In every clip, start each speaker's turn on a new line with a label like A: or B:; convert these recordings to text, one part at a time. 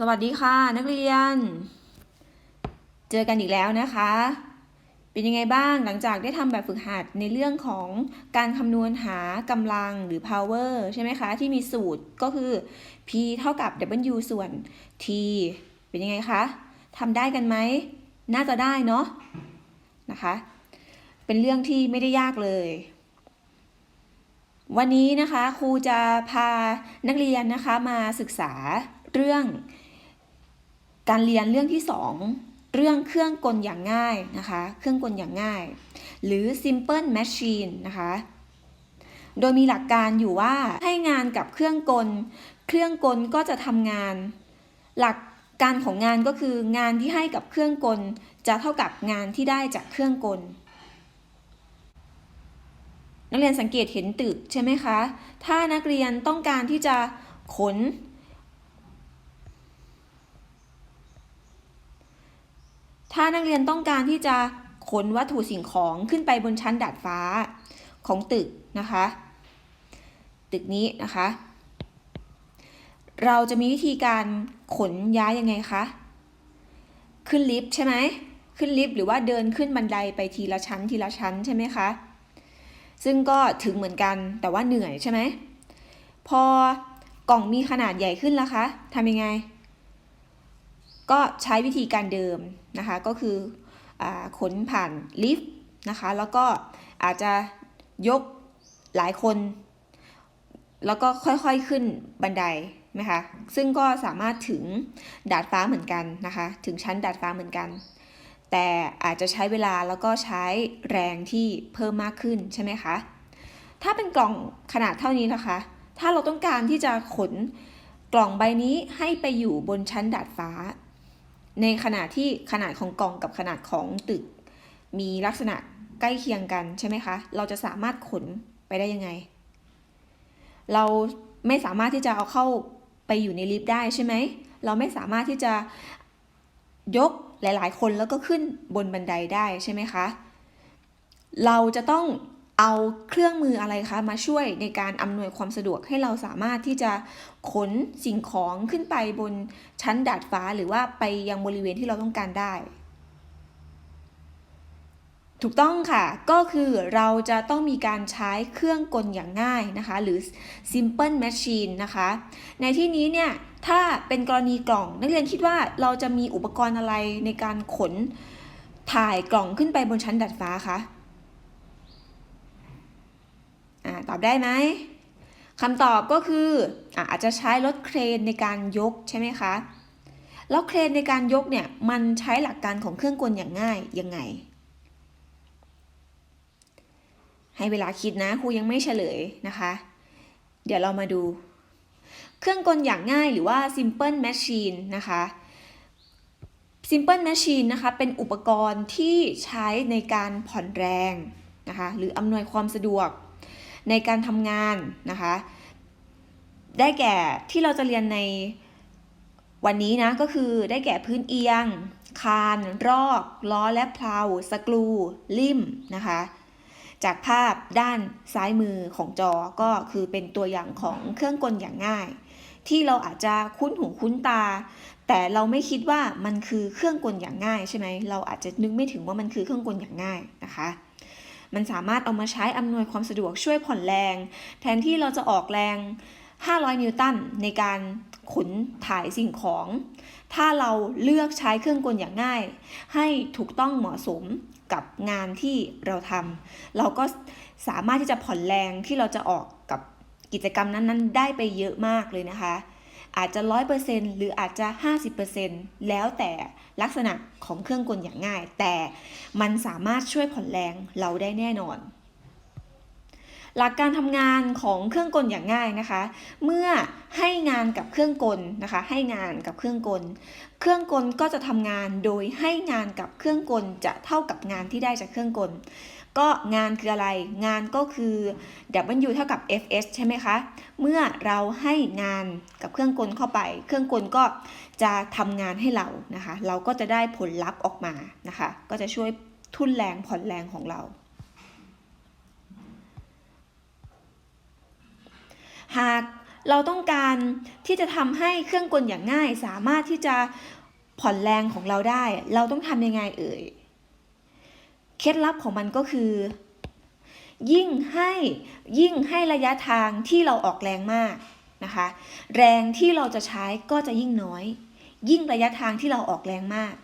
A: สวัสดีค่ะ นักเรียน เจอกันอีกแล้วนะคะ เป็นยังไงบ้างหลังจากได้ทำแบบฝึกหัดในเรื่องของการคำนวณหากำลังหรือ power ใช่ไหมคะ ที่มีสูตรก็คือ p เท่ากับ w ส่วน t เป็นยังไงคะทำได้กันไหม น่าจะได้เนาะนะคะ เป็นเรื่องที่ไม่ได้ยากเลย วันนี้นะคะครูจะพานักเรียนนะคะมาศึกษาเรื่อง การเรียนเรื่องที่ 2 เรื่องเครื่องกลอย่างง่ายนะคะ เครื่องกลอย่างง่าย หรือ simple machine นะคะ โดยมีหลักการอยู่ว่าให้งานกับเครื่องกล เครื่องกลก็จะทำงาน หลักการของงานก็คืองานที่ให้กับเครื่องกล จะเท่ากับงานที่ได้จากเครื่องกล นักเรียนสังเกตเห็นตึกใช่ไหมคะ ถ้านักเรียนต้องการที่จะขน ถ้านักเรียนต้องการที่จะขนวัตถุสิ่งของขึ้นไปบนชั้นดาดฟ้าของตึกนะคะ ตึกนี้นะคะ เราจะมีวิธีการขนย้ายยังไงคะ ขึ้นลิฟต์ใช่ไหม ขึ้นลิฟต์หรือว่าเดินขึ้นบันไดไปทีละชั้นทีละชั้นใช่ไหมคะ ซึ่งก็ถึงเหมือนกันแต่ว่าเหนื่อยใช่ไหม พอกล่องมีขนาดใหญ่ขึ้นแล้วคะทำยังไง ก็ใช้วิธีการเดิมนะคะก็คืออขนผ่านลิฟต์นะคะแล้วก็อาจจะยกหลายคน แล้วก็ค่อยๆขึ้นบันไดนะคะซึ่งก็สามารถถึงดาดฟ้าเหมือนกันนะคะถึงชั้นดาดฟ้าเหมือนกัน แต่อาจจะใช้เวลาแล้วก็ใช้แรงที่เพิ่มมากขึ้นใช่ไหมคะถ้าเป็นกล่องขนาดเท่านี้นะคะ ถ้าเราต้องการที่จะขนกล่องใบนี้ให้ไปอยู่บนชั้นดาดฟ้า ในขณะที่ขนาดของกล่องกับขนาดของตึก มีลักษณะใกล้เคียงกันใช่ไหมคะ เราจะสามารถขนไปได้ยังไง เราไม่สามารถที่จะเอาเข้าไปอยู่ในลิฟต์ได้ใช่ไหม เราไม่สามารถที่จะยกหลาย ๆ คนแล้วก็ขึ้นบนบันไดได้ใช่ไหมคะ เราจะต้อง เอาเครื่องมืออะไรคะมาช่วยในการอำนวยความสะดวกให้เราสามารถที่จะขนสิ่งของขึ้นไปบนชั้นดาดฟ้าหรือว่าไปยังบริเวณที่เราต้องการได้ ถูกต้องค่ะ ก็คือเราจะต้องมีการใช้เครื่องกลอย่างง่ายนะคะ หรือ simple machine นะคะ ในที่นี้เนี่ย ถ้าเป็นกรณีกล่องนักเรียนคิดว่าเราจะมีอุปกรณ์อะไรในการขนถ่ายกล่องขึ้นไปบนชั้นดาดฟ้าคะอ่า ตอบได้ไหมคำตอบก็คือออาจจะใช้รถเครนในการยกใช่ไหมคะ แล้วเครนในการยกเนี่ยมันใช้หลักการของเครื่องกลอย่างง่ายยังไง ให้เวลาคิดนะครูยังไม่เฉลยนะคะ เดี๋ยวเรามาดู เครื่องกลอย่างง่ายหรือว่า simple machine นะคะ simple machine นะคะเป็นอุปกรณ์ที่ใช้ในการผ่อนแรงนะคะหรืออำนวยความสะดวก ในการทำงานนะคะ ได้แก่ที่เราจะเรียนในวันนี้นะก็คือได้แก่พื้นเอียง คาน รอก ล้อและเพลาสกรูลิ่มนะคะ จากภาพด้านซ้ายมือของจอก็คือเป็นตัวอย่างของเครื่องกลอย่างง่าย ที่เราอาจจะคุ้นหูคุ้นตา แต่เราไม่คิดว่ามันคือเครื่องกลอย่างง่ายใช่ไหมเราอาจจะนึกไม่ถึงว่ามันคือเครื่องกลอย่างง่ายนะคะ มันสามารถเอามาใช้อำนวยความสะดวกช่วยผ่อนแรง แทนที่เราจะออกแรง 500 นิวตันในการขนถ่ายสิ่งของ ถ้าเราเลือกใช้เครื่องกลอย่างง่าย ให้ถูกต้องเหมาะสมกับงานที่เราทำเราก็สามารถที่จะผ่อนแรงที่เราจะออกกับกิจกรรมนั้น ๆ ได้ไปเยอะมากเลยนะคะ อาจจะ 100%หรืออาจจะ 50%แล้วแต่ลักษณะของเครื่องกลอย่างง่าย แต่มันสามารถช่วยผ่อนแรงเราได้แน่นอน หลักการทำงานของเครื่องกลอย่างง่ายนะคะ เมื่อให้งานกับเครื่องกลนะคะ ให้งานกับเครื่องกล เครื่องกลก็จะทำงานโดยให้งานกับเครื่องกลจะเท่ากับงานที่ได้จากเครื่องกล ก็งานคืออะไร งานก็คือ W เท่ากับ Fs ใช่ไหมคะ เมื่อเราให้งานกับเครื่องกลเข้าไป เครื่องกลก็จะทำงานให้เรานะคะ เราก็จะได้ผลลัพธ์ออกมานะคะ ก็จะช่วยทุ่นแรงผ่อนแรงของเรา หากเราต้องการที่จะทำให้เครื่องกลอย่างง่าย สามารถที่จะผ่อนแรงของเราได้ เราต้องทำยังไงเอ่ย เคล็ดลับของมันก็คือ ยิ่งให้ยิ่งให้ระยะทางที่เราออกแรงมากนะคะ แรงที่เราจะใช้ก็จะยิ่งน้อย ยิ่งระยะทางที่เราออกแรงมาก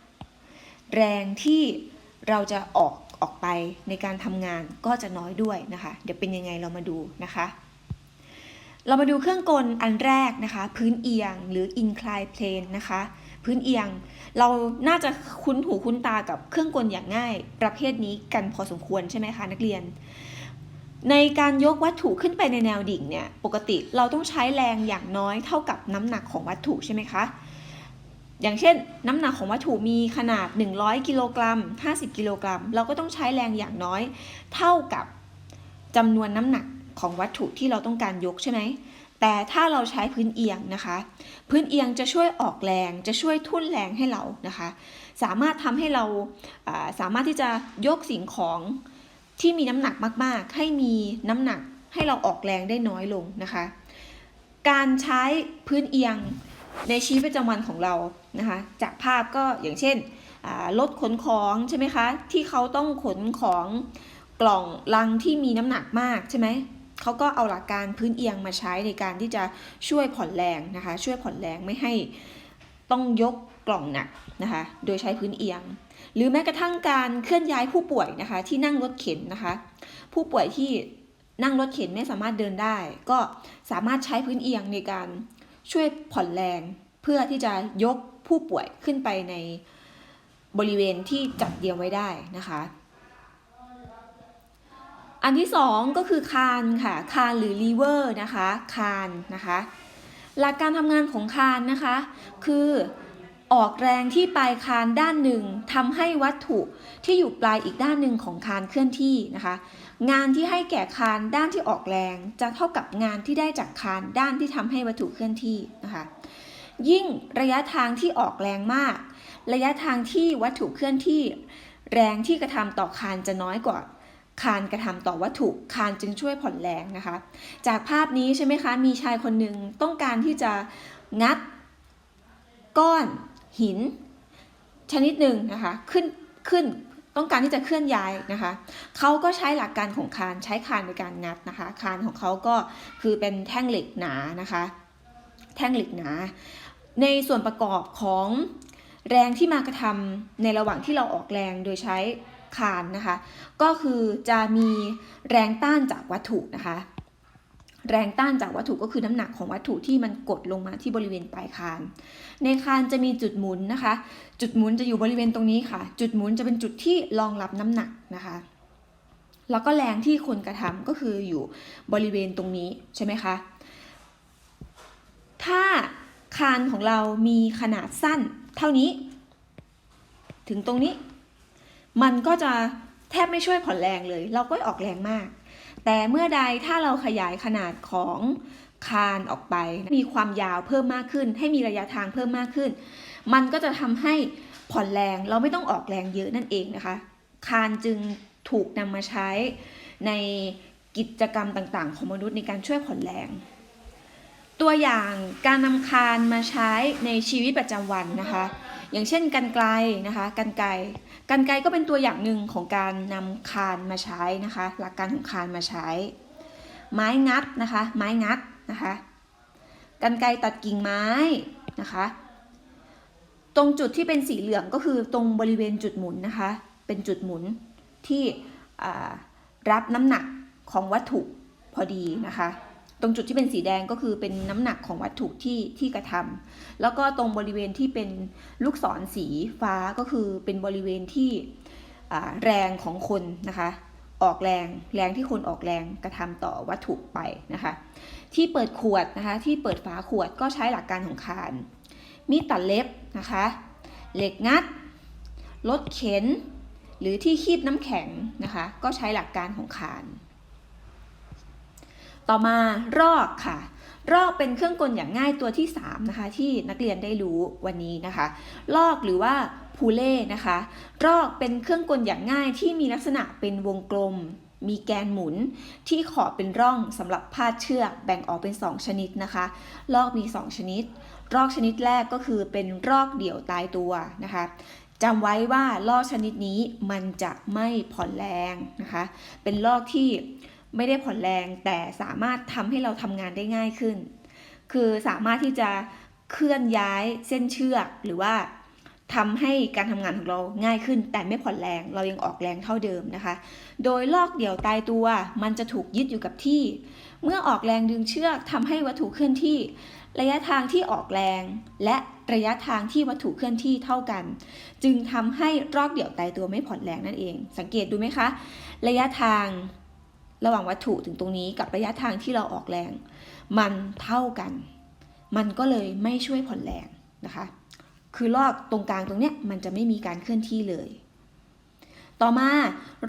A: แรงที่เราจะออกออกไปในการทำงานก็จะน้อยด้วยนะคะ เดี๋ยวเป็นยังไงเรามาดูนะคะ เรามาดูเครื่องกลอันแรกนะคะ พื้นเอียงหรือ incline plane นะคะ พื้นเอียง เราน่าจะคุ้นหูคุ้นตากับเครื่องกลอย่างง่าย ประเภทนี้กันพอสมควรใช่ไหมคะนักเรียน ในการยกวัตถุขึ้นไปในแนวดิ่งเนี่ยปกติเราต้องใช้แรงอย่างน้อยเท่ากับน้ำหนักของวัตถุใช่ไหมคะอย่างเช่น น้ำหนักของวัตถุมีขนาด 100 กิโลกรัม 50 กิโลกรัม เราก็ต้องใช้แรงอย่างน้อยเท่ากับจำนวนน้ำหนัก ของวัตถุที่เราต้องการยกใช่ไหม แต่ถ้าเราใช้พื้นเอียงนะคะ พื้นเอียงจะช่วยออกแรง จะช่วยทุ่นแรงให้เรานะคะ สามารถทำให้เราสามารถที่จะยกสิ่งของที่มีน้ำหนักมาก ๆ ให้มีน้ำหนักให้เราออกแรงได้น้อยลงนะคะ การใช้พื้นเอียงในชีวิตประจำวันของเรานะคะ จากภาพก็อย่างเช่นรถขนของใช่ไหมคะ ที่เขาต้องขนของกล่องลังที่มีน้ำหนักมากใช่ไหม เขาก็เอาหลักการพื้นเอียงมาใช้ในการที่จะช่วยผ่อนแรงนะคะ ช่วยผ่อนแรงไม่ให้ต้องยกกล่องหนักนะคะ โดยใช้พื้นเอียง หรือแม้กระทั่งการเคลื่อนย้ายผู้ป่วยนะคะ ที่นั่งรถเข็นนะคะ ผู้ป่วยที่นั่งรถเข็นไม่สามารถเดินได้ ก็สามารถใช้พื้นเอียงในการช่วยผ่อนแรง เพื่อที่จะยกผู้ป่วยขึ้นไปในบริเวณที่จัดเรียงไว้ได้นะคะ อันที่สองก็คือคานค่ะ คานหรือลีเวอร์นะคะ คานนะคะ หลักการทำงานของคานนะคะ คือออกแรงที่ปลายคานด้านหนึ่งทำให้วัตถุที่อยู่ปลายอีกด้านหนึ่งของคานเคลื่อนที่นะคะ งานที่ให้แก่คานด้านที่ออกแรง จะเท่ากับงานที่ได้จากคานด้านที่ทำให้วัตถุเคลื่อนที่นะคะ ยิ่งระยะทางที่ออกแรงมาก ระยะทางที่วัตถุเคลื่อนที่ แรงที่กระทำต่อคานจะน้อยกว่า คานกระทำต่อวัตถุคานจึงช่วยผ่อนแรงนะคะ จากภาพนี้ใช่ไหมคะ มีชายคนหนึ่งต้องการที่จะงัดก้อนหิน ชนิดหนึ่งนะคะขึ้นขึ้นต้องการที่จะเคลื่อนย้ายนะคะ เขาก็ใช้หลักการของคานใช้คานในการงัดนะคะ คานของเขาก็คือเป็นแท่งเหล็กหนานะคะ แท่งเหล็กหนา ในส่วนประกอบของแรงที่มากระทำในระหว่างที่เราออกแรงโดยใช้ คานนะคะ ก็คือจะมีแรงต้านจากวัตถุนะคะ แรงต้านจากวัตถุก็คือน้ำหนักของวัตถุที่มันกดลงมาที่บริเวณปลายคาน ในคานจะมีจุดหมุนนะคะ จุดหมุนจะอยู่บริเวณตรงนี้ค่ะ จุดหมุนจะเป็นจุดที่รองรับน้ำหนักนะคะแล้วก็แรงที่คนกระทำก็คืออยู่บริเวณตรงนี้ใช่ไหมคะ ถ้าคานของเรามีขนาดสั้นเท่านี้ ถึงตรงนี้ มันก็จะแทบไม่ช่วยผ่อนแรงเลย เราก็ออกแรงมาก แต่เมื่อใดถ้าเราขยายขนาดของคานออกไป มีความยาวเพิ่มมากขึ้น ให้มีระยะทางเพิ่มมากขึ้น มันก็จะทำให้ผ่อนแรงเราไม่ต้องออกแรงเยอะนั่นเองนะคะ คานจึงถูกนำมาใช้ในกิจกรรมต่างๆ ของมนุษย์ในการช่วยผ่อนแรง ตัวอย่างการนำคานมาใช้ในชีวิตประจำวันนะคะ อย่างเช่นกันไกลนะคะกันไกลกันไกลก็เป็นตัวอย่างหนึ่งของการนำคานมาใช้นะคะ หลักการของคานมาใช้ ไม้งัดนะคะ ไม้งัดนะคะกันไกลตัดกิ่งไม้นะคะ ตรงจุดที่เป็นสีเหลืองก็คือตรงบริเวณจุดหมุนนะคะ เป็นจุดหมุนที่รับน้ำหนักของวัตถุพอดีนะคะ ตรงจุดที่เป็นสีแดงก็คือเป็นน้ำหนักของวัตถุที่ที่กระทำแล้วก็ตรงบริเวณที่เป็นลูกศรสีฟ้าก็คือเป็นบริเวณที่แรงของคนนะคะออกแรงแรงที่คนออกแรงกระทำต่อวัตถุไปนะคะ ที่เปิดขวดนะคะที่เปิดฝาขวดก็ใช้หลักการของคานมีดตัดเล็บนะคะ เหล็กงัดรถเข็น หรือที่คีบน้ำแข็งนะคะ ก็ใช้หลักการของคาน ต่อมารอกค่ะ รอกเป็นเครื่องกลอย่างง่ายตัวที่ 3 นะคะ ที่นักเรียนได้รู้วันนี้นะคะ ลอกหรือว่าพูเล่นะคะ รอกเป็นเครื่องกลอย่างง่ายที่มีลักษณะเป็นวงกลม มีแกนหมุนที่ขอบเป็นร่องสำหรับพาดเชือกแบ่งออกเป็น 2 ชนิดนะคะ ลอกมี 2 ชนิด รอกชนิดแรกก็คือเป็นรอกเดี่ยวตายตัวนะคะจำไว้ว่าลอกชนิดนี้มันจะไม่ผ่อนแรงนะคะ เป็นลอกที่ ไม่ได้ผ่อนแรงแต่สามารถทำให้เราทำงานได้ง่ายขึ้น คือสามารถที่จะเคลื่อนย้ายเส้นเชือกหรือว่าทำให้การทำงานของเราง่ายขึ้น แต่ไม่ผ่อนแรงเรายังออกแรงเท่าเดิมนะคะ โดยลอกเดี่ยวตายตัวมันจะถูกยึดอยู่กับที่ เมื่อออกแรงดึงเชือกทำให้วัตถุเคลื่อนที่ ระยะทางที่ออกแรง และระยะทางที่วัตถุเคลื่อนที่เท่ากัน จึงทำให้รอกเดี่ยวตายตัวไม่ผ่อนแรงนั่นเอง สังเกตดูไหมคะ ระยะทาง ระหว่างวัตถุถึงตรงนี้กับระยะทางที่เราออกแรง มันเท่ากัน มันก็เลยไม่ช่วยผ่อนแรงนะคะ คือลอกตรงกลางตรงเนี้ยมันจะไม่มีการเคลื่อนที่เลย ต่อมา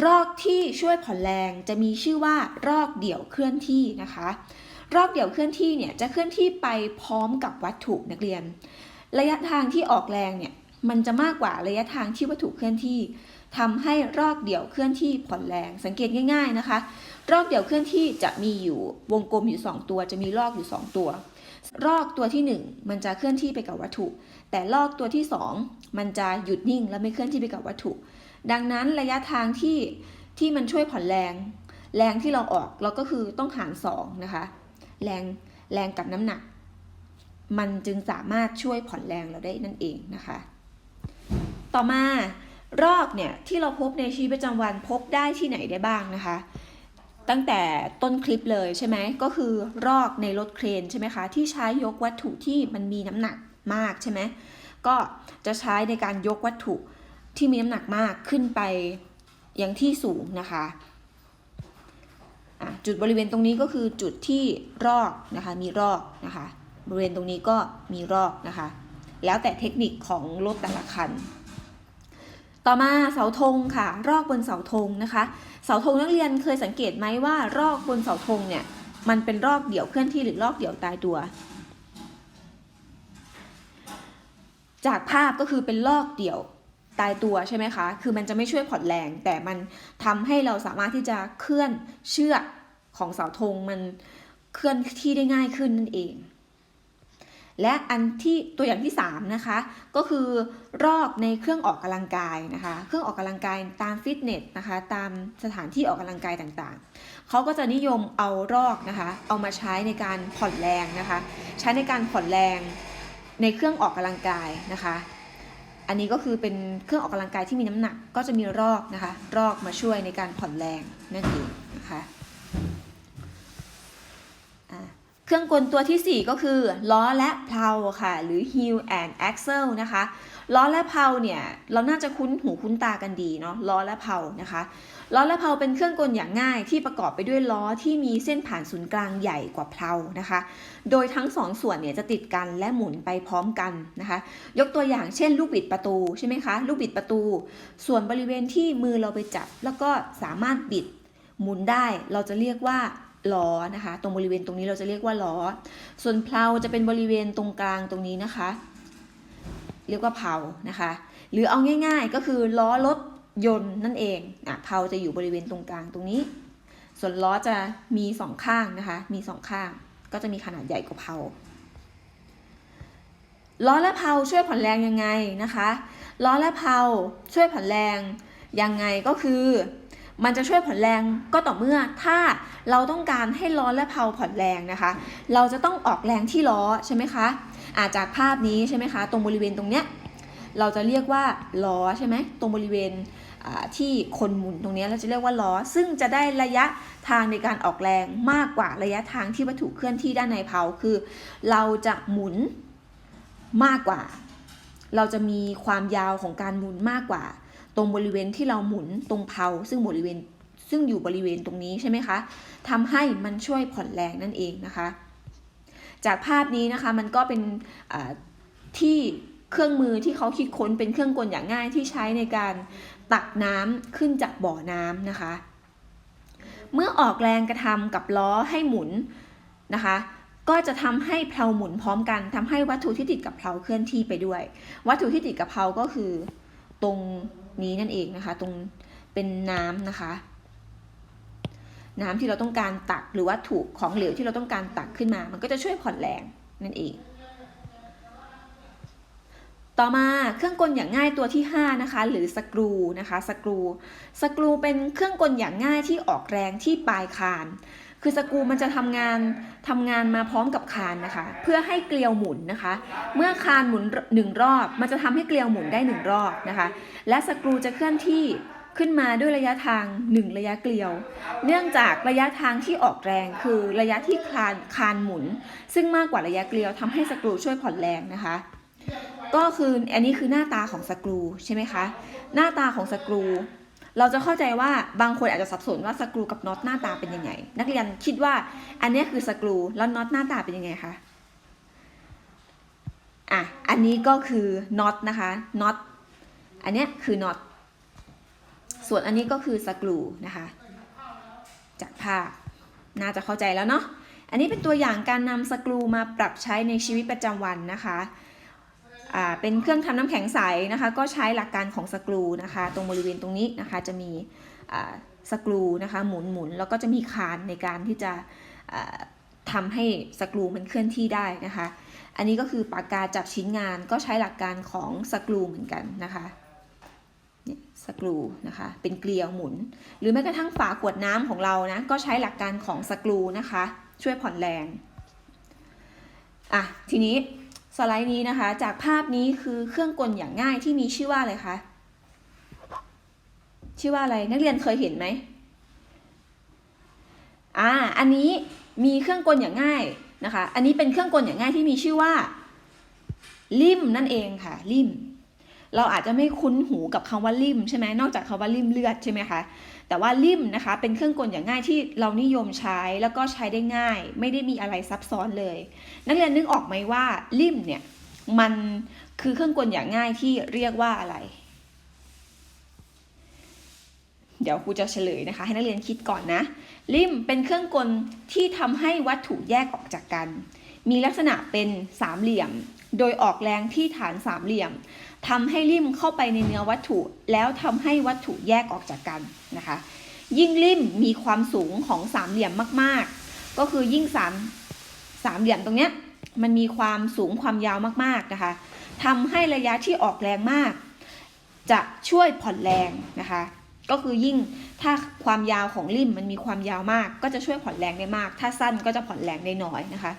A: รอกที่ช่วยผ่อนแรงจะมีชื่อว่ารอกเดี่ยวเคลื่อนที่นะคะ รอกเดี่ยวเคลื่อนที่เนี่ยจะเคลื่อนที่ไปพร้อมกับวัตถุนักเรียน ระยะทางที่ออกแรงเนี่ยมันจะมากกว่าระยะทางที่วัตถุเคลื่อนที่ทำให้รอกเดี่ยวเคลื่อนที่ผ่อนแรง สังเกตง่าย ๆนะคะ รอกเดี่ยวเคลื่อนที่จะมีอยู่วงกลมอยู่ 2 ตัว จะมีรอกอยู่ 2 ตัว รอกตัวที่ 1 มันจะเคลื่อนที่ไปกับวัตถุ แต่รอกตัวที่ 2 มันจะหยุดนิ่งและไม่เคลื่อนที่ไปกับวัตถุ ดังนั้นระยะทางที่ที่มันช่วยผ่อนแรง แรงที่เราออกเราก็คือต้องหาร2นะคะแรงแรงกับน้ำหนัก มันจึงสามารถช่วยผ่อนแรงเราได้นั่นเองนะคะ ต่อมารอกเนี่ยที่เราพบในชีวิตประจำวันพบได้ที่ไหนได้บ้างนะคะ ตั้งแต่ต้นคลิปเลยใช่ไหมก็คือรอกในรถเครนใช่ไหมคะที่ใช้ยกวัตถุที่มันมีน้ำหนักมากใช่ไหมก็จะใช้ในการยกวัตถุที่มีน้ำหนักมากขึ้นไปยังที่สูงนะคะะจุดบริเวณตรงนี้ก็คือจุดที่รอกนะคะมีรอกนะคะบริเวณตรงนี้ก็มีรอกนะคะ แล้วแต่เทคนิคของรถแต่ละคัน ต่อมาเสาธงค่ะ รอกบนเสาธงนะคะ เสาธงนักเรียนเคยสังเกตไหมว่ารอกบนเสาธงเนี่ยมันเป็นรอกเดี่ยวเคลื่อนที่หรือรอกเดี่ยวตายตัว จากภาพก็คือเป็นลอกเดี่ยวตายตัวใช่ไหมคะ คือมันจะไม่ช่วยผ่อนแรง แต่มันทำให้เราสามารถที่จะเคลื่อนเชือกของเสาธงมันเคลื่อนที่ได้ง่ายขึ้นนั่นเอง และอันที่ตัวอย่างที่3นะคะก็คือรอกในเครื่องออกกำลังกายนะคะ เครื่องออกกำลังกายตามฟิตเนสนะคะตามสถานที่ออกกำลังกายต่างๆ เขาก็จะนิยมเอารอกนะคะเอามาใช้ในการผ่อนแรงนะคะ ใช้ในการผ่อนแรงในเครื่องออกกำลังกายนะคะ อันนี้ก็คือเป็นเครื่องออกกำลังกายที่มีน้ำหนัก ก็จะมีรอกนะคะ รอกมาช่วยในการผ่อนแรงนั่นเองนะคะอ่า เครื่องกลตัวทีสี่ 4 ก็คือล้อและเพลาค่ะ หรือ heel and axle นะคะ ล้อและเพลาเนี่ย เราน่าจะคุ้นหูคุ้นตากันดีเนาะล้อและเพลานะคะ ล้อและเพลาเป็นเครื่องกลอย่างง่ายที่ประกอบไปด้วยล้อที่มีเส้นผ่านศูนย์กลางใหญ่กว่าเพลานะคะ โดยทั้งสองส่วนเนี่ยจะติดกันและหมุนไปพร้อมกันนะคะ ยกตัวอย่างเช่น ลูกบิดประตูใช่ไหมคะลูกบิดประตู ส่วนบริเวณที่มือเราไปจับ แล้วก็สามารถบิดหมุนได้เราจะเรียกว่า ล้อนะคะ ตรงบริเวณตรงนี้เราจะเรียกว่าล้อ ส่วนเพลาจะเป็นบริเวณตรงกลางตรงนี้นะคะ เรียกว่าเพลานะคะ หรือเอาง่ายๆก็คือล้อรถยนต์นั่นเองอะเพลาจะอยู่บริเวณตรงกลางตรงนี้ ส่วนล้อจะมีสองข้างนะคะ มีสองข้าง ก็จะมีขนาดใหญ่กว่าเพลาล้อและเพลาช่วยผ่อนแรงยังไงนะคะ ล้อและเพลาช่วยผ่อนแรงยังไงก็คือ มันจะช่วยผ่อนแรงก็ต่อเมื่อถ้าเราต้องการให้ล้อและเพลาผ่อนแรงนะคะ เราจะต้องออกแรงที่ล้อใช่ไหมคะอาจากภาพนี้ใช่ไหมคะ ตรงบริเวณตรงเนี้ยเราจะเรียกว่าล้อใช่ไหมตรงบริเวณที่คนหมุนตรงเนี้ยเราจะเรียกว่าล้อ ซึ่งจะได้ระยะทางในการออกแรงมากกว่าระยะทางที่วัตถุเคลื่อนที่ด้านในเพลาคือ เราจะหมุนมากกว่า เราจะมีความยาวของการหมุนมากกว่า ตรงบริเวณที่เราหมุนตรงเพลาซึ่งบริเวณซึ่งอยู่บริเวณตรงนี้ใช่ไหมคะทำให้มันช่วยผ่อนแรงนั่นเองนะคะ จากภาพนี้นะคะมันก็เป็นที่เครื่องมือที่เขาคิดค้นเป็นเครื่องกลอย่างง่ายที่ใช้ในการตักน้ำขึ้นจากบ่อน้ำนะคะ เมื่อออกแรงกระทำกับล้อให้หมุนนะคะก็จะทำให้เพลาหมุนพร้อมกันทำให้วัตถุที่ติดกับเพลาเคลื่อนที่ไปด้วย วัตถุที่ติดกับเพลาก็คือตรง นี้นั่นเองนะคะ ตรงเป็นน้ำนะคะ น้ำที่เราต้องการตักหรือวัตถุของเหลวที่เราต้องการตักขึ้นมา มันก็จะช่วยผ่อนแรงนั่นเอง ต่อมาเครื่องกลอย่างง่ายตัวที่ 5 นะคะ หรือสกรูนะคะสกรูสกรูเป็นเครื่องกลอย่างง่ายที่ออกแรงที่ปลายคาน คือสกูมันจะทำงานทำงานมาพร้อมกับคานนะคะ เพื่อให้เกลียวหมุนนะคะ เมื่อคานหมุนหนึ่งรอบ มันจะทำให้เกลียวหมุนได้หนึ่งรอบนะคะ และสกรูจะเคลื่อนที่ขึ้นมาด้วยระยะทาง 1 ระยะเกลียว เนื่องจากระยะทางที่ออกแรงคือระยะที่คานคานหมุน ซึ่งมากกว่าระยะเกลียวทำให้สกรูช่วยผ่อนแรงนะคะ ก็คืออันนี้คือหน้าตาของสกรูใช่ไหมคะ หน้าตาของสกรู เราจะเข้าใจว่าบางคนอาจจะสับสนว่าสกรูกับน็อตหน้าตาเป็นยังไง นักเรียนคิดว่าอันนี้คือสกรูแล้วน็อตหน้าตาเป็นยังไงคะอะอันนี้ก็คือน็อตนะคะน็อตอันนี้คือน็อตส่วนอันนี้ก็คือสกรูนะคะจากภาพน่าจะเข้าใจแล้วเนาะอันนี้เป็นตัวอย่างการนำสกรูมาปรับใช้ในชีวิตประจำวันนะคะ เป็นเครื่องทำน้ำแข็งใสนะคะ ก็ใช้หลักการของสกรูนะคะ ตรงบริเวณตรงนี้นะคะจะมีสกรูนะคะ หมุนหมุนแล้วก็จะมีคานในการที่จะอ่าทำให้สกรูมันเคลื่อนที่ได้นะคะ อันนี้ก็คือปากกาจับชิ้นงานก็ใช้หลักการของสกรูเหมือนกันนะคะสกรูนะคะ เป็นเกลียวหมุน หรือแม้กระทั่งฝาขวดน้ำของเรานะ ก็ใช้หลักการของสกรูนะคะ ช่วยผ่อนแรง อะ ทีนี้ สไลด์นี้นะคะ จากภาพนี้คือเครื่องกลอย่างง่ายที่มีชื่อว่าอะไรคะ ชื่อว่าอะไร นักเรียนเคยเห็นไหมอ่า อันนี้มีเครื่องกลอย่างง่ายนะคะ อันนี้เป็นเครื่องกลอย่างง่ายที่มีชื่อว่า ลิมนั่นเองค่ะ ลิม เราอาจจะไม่คุ้นหูกับคำว่าลิมใช่ไหมนอกจากคำว่าลิมเลือดใช่ไหมคะ แต่ว่าลิ่มนะคะเป็นเครื่องกลอย่างง่ายที่เรานิยมใช้แล้วก็ใช้ได้ง่าย ไม่ได้มีอะไรซับซ้อนเลย นักเรียนนึกออกไหมว่าลิ่มเนี่ยมันคือเครื่องกลอย่างง่ายที่เรียกว่าอะไร เดี๋ยวครูจะเฉลยนะคะ ให้นักเรียนคิดก่อนนะลิ่มเป็นเครื่องกลที่ทำให้วัตถุแยกออกจากกัน มีลักษณะเป็นสามเหลี่ยม โดยออกแรงที่ฐานสามเหลี่ยมทำให้ลิ่มเข้าไปในเนื้อวัตถุ แล้วทำให้วัตถุแยกออกจากกันนะคะ ยิ่งลิ่มมีความสูงของสามเหลี่ยมมาก ๆ ก็คือยิ่งสามสามเหลี่ยมตรงเนี้ยมันมีความสูงความยาวมากๆนะคะทำให้ระยะที่ออกแรงมาก จะช่วยผ่อนแรงนะคะ ก็คือยิ่งถ้าความยาวของลิ่มมันมีความยาวมาก ก็จะช่วยผ่อนแรงได้มาก ถ้าสั้นก็จะผ่อนแรงได้น้อยนะคะ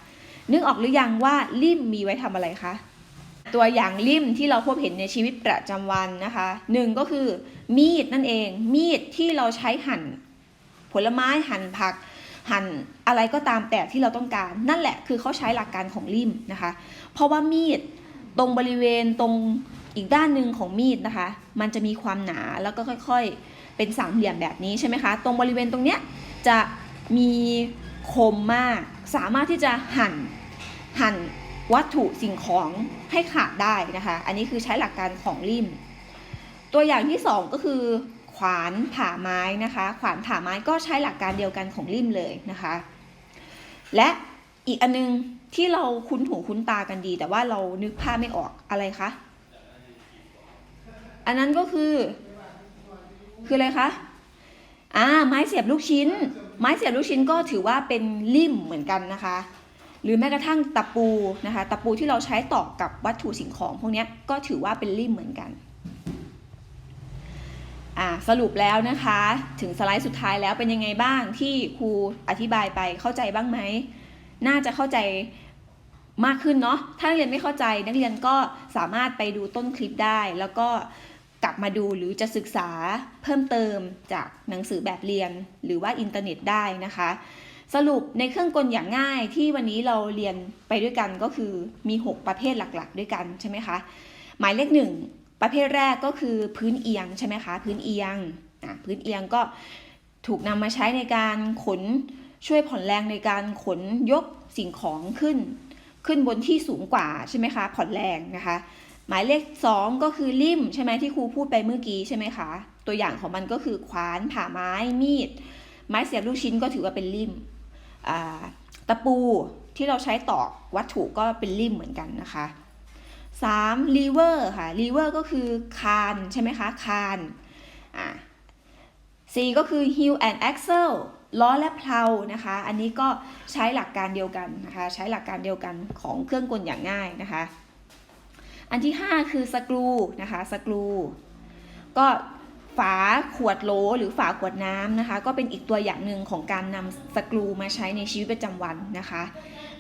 A: นึกออกหรือยังว่าลิ่มมีไว้ทำอะไรคะ ตัวอย่างลิ่มที่เราพบเห็นในชีวิตประจำวันนะคะหนึ่งก็คือมีดนั่นเอง มีดที่เราใช้หั่น ผลไม้หั่นผัก หั่นอะไรก็ตามแต่ที่เราต้องการ นั่นแหละคือเขาใช้หลักการของลิ่มนะคะ เพราะว่ามีดตรงบริเวณตรงอีกด้านหนึ่งของมีดนะคะ มันจะมีความหนาแล้วก็ค่อยๆ เป็นสามเหลี่ยมแบบนี้ใช่ไหมคะ ตรงบริเวณตรงเนี้ยจะมีคมมาก สามารถที่จะหั่นหั่นวัตถุสิ่งของให้ขาดได้นะคะ อันนี้คือใช้หลักการของลิ่มตัวอย่างที่สองก็คือ ขวานผ่าไม้นะคะ ขวานผ่าไม้ก็ใช้หลักการเดียวกันของลิ่มเลยนะคะ และอีกอันนึงที่เราคุ้นหูคุ้นตากันดี แต่ว่าเรานึกภาพไม่ออกอะไรคะอันนั้นก็คือ คืออะไรคะ อ่าไม้เสียบลูกชิ้น ไม้เสียบลูกชิ้นก็ถือว่าเป็นลิ่มเหมือนกันนะคะ หรือแม้กระทั่งตะปูนะคะ ตะปูที่เราใช้ตอกกับวัตถุสิ่งของพวกนี้ก็ถือว่าเป็นลิ่มเหมือนกันอ่าสรุปแล้วนะคะ ถึงสไลด์สุดท้ายแล้วเป็นยังไงบ้างที่ครูอธิบายไปเข้าใจบ้างไหมน่าจะเข้าใจมากขึ้นเนาะถ้านักเรียนไม่เข้าใจนักเรียนก็สามารถไปดูต้นคลิปได้แล้วก็ กลับมาดูหรือจะศึกษาเพิ่มเติมจากหนังสือแบบเรียน หรือว่าอินเทอร์เน็ตได้นะคะ สรุปในเครื่องกลอย่างง่ายที่วันนี้เราเรียนไปด้วยกันก็คือมี 6 ประเภทหลักๆ ด้วยกันใช่ไหมคะหมายเลขหนึ่งประเภทแรกก็คือพื้นเอียงใช่ไหมคะพื้นเอียงพื้นเอียงก็ถูกนำมาใช้ในการขนช่วยผ่อนแรงในการขนยกสิ่งของขึ้น ขึ้นบนที่สูงกว่าใช่ไหมคะผ่อนแรงนะคะ หมายเลข 2 ก็คือลิ่มใช่ไหมที่ครูพูดไปเมื่อกี้ใช่ไหมคะ ตัวอย่างของมันก็คือขวานผ่าไม้มีด ไม้เสียบลูกชิ้นก็ถือว่าเป็นลิ่มตะปูที่เราใช้ตอกวัตถุก็เป็นลิ่มเหมือนกันนะคะ 3. lever ค่ะ lever ก็คือคานใช่ไหมคะคานอ่ก็คือ heel and axle ล้อและเพลานะคะ อันนี้ก็ใช้หลักการเดียวกันนะคะ ใช้หลักการเดียวกันของเครื่องกลอย่างง่ายนะคะ อันที่ 5 คือสกรูนะคะสกรูก็ฝาขวดโหลหรือฝาขวดน้ำนะคะ ก็เป็นอีกตัวอย่างหนึ่งของการนำสกรูมาใช้ในชีวิตประจำวันนะคะ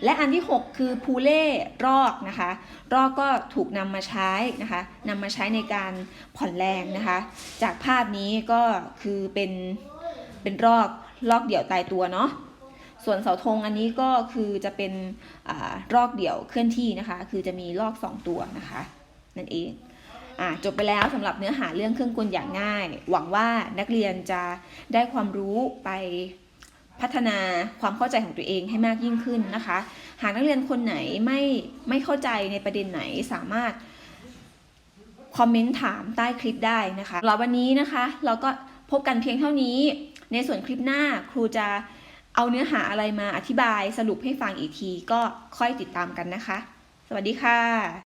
A: และอันที่ 6 คือพูเล่รอกนะคะ รอกก็ถูกนำมาใช้นะคะนำมาใช้ในการผ่อนแรงนะคะ จากภาพนี้ก็คือเป็นเป็นรอกลอกเดี่ยวตายตัวเนาะ ส่วนเสาธงอันนี้ก็คือจะเป็นอรอกเดี่ยวเคลื่อนที่นะคะ คือจะมีลอก 2 ตัวนะคะ นั่นเองอจบไปแล้วสำหรับเนื้อหาเรื่องเครื่องกลอย่างง่าย หวังว่านักเรียนจะได้ความรู้ไปพัฒนาความเข้าใจของตัวเองให้มากยิ่งขึ้นนะคะ หากนักเรียนคนไหนไม่ไม่เข้าใจในประเด็นไหนสามารถคอมเมนต์ถามใต้คลิปได้นะคะสำหรับวันนี้นะคะ เราก็พบกันเพียงเท่านี้ ในส่วนคลิปหน้าครูจะ เอาเนื้อหาอะไรมาอธิบายสรุปให้ฟังอีกทีก็ค่อยติดตามกันนะคะ สวัสดีค่ะ